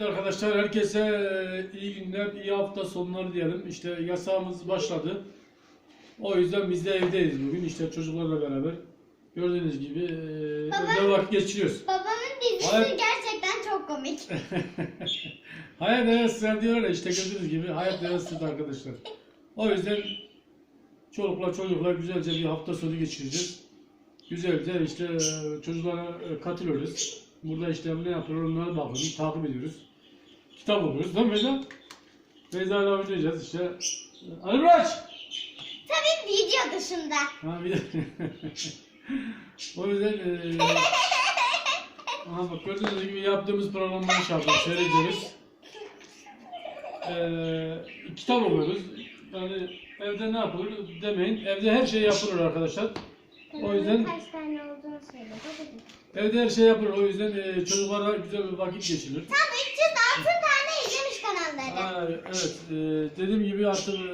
Evet arkadaşlar herkese e, iyi günler, iyi hafta sonları diyelim. İşte yasağımız başladı. O yüzden biz de evdeyiz bugün işte çocuklarla beraber. Gördüğünüz gibi e, Baba. evde vakit geçiriyoruz. Babamın dizisi Hayır. gerçekten çok komik. hayat devası diyorlar ya işte gördüğünüz gibi hayat devası arkadaşlar. O yüzden çolukla çocukla güzelce bir hafta sonu geçireceğiz. Güzelce işte e, çocuklara katılıyoruz. Burada işte ne yapıyorlar onlara bakıyoruz, takip ediyoruz. Kitap okuyoruz değil mi Beyza? Beyza ile oynayacağız işte. Ali Miraç! Tabii video dışında. Ha bir de... o yüzden e, aha bak gördüğünüz gibi yaptığımız programları şey yapıyoruz, seyrediyoruz. E, kitap okuyoruz. Yani evde ne yapılır demeyin. Evde her şey yapılır arkadaşlar. O yüzden Kaç tane olduğunu söyle. Evde her şey yapılır. O yüzden e, çocuklara güzel bir vakit geçirilir. Tam 306 tane izlemiş kanalları. Ha, evet, e, dediğim gibi artık e,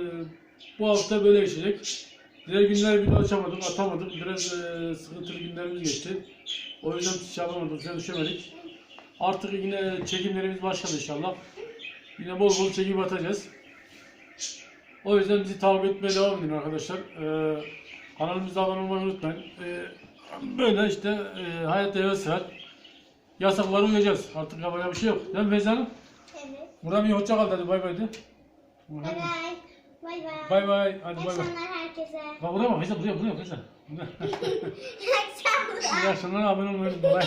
bu hafta böyle geçecek. Diğer günler video açamadım, atamadım. Biraz e, sıkıntılı günlerimiz geçti. O yüzden yapamadık, sen düşemedik. Artık yine çekimlerimiz başladı inşallah. Yine bol bol çekim atacağız. O yüzden bizi takip etmeye devam edin arkadaşlar. E, kanalımıza abone olmayı unutmayın. E, böyle işte e, hayatta heves var. Yasaklara uyacağız. Artık yapacak bir şey yok. Değil mi Feyza Hanım? Evet. Buradan bir hoşça kal dedi. Bay bay de. Bay bay. Bay bay. Bay bay. Hadi bay bay. akşamlar herkese. Bak buraya bak. Feyza buraya buraya Feyza. İyi akşamlar. İyi akşamlar. Abone olmayı unutmayın.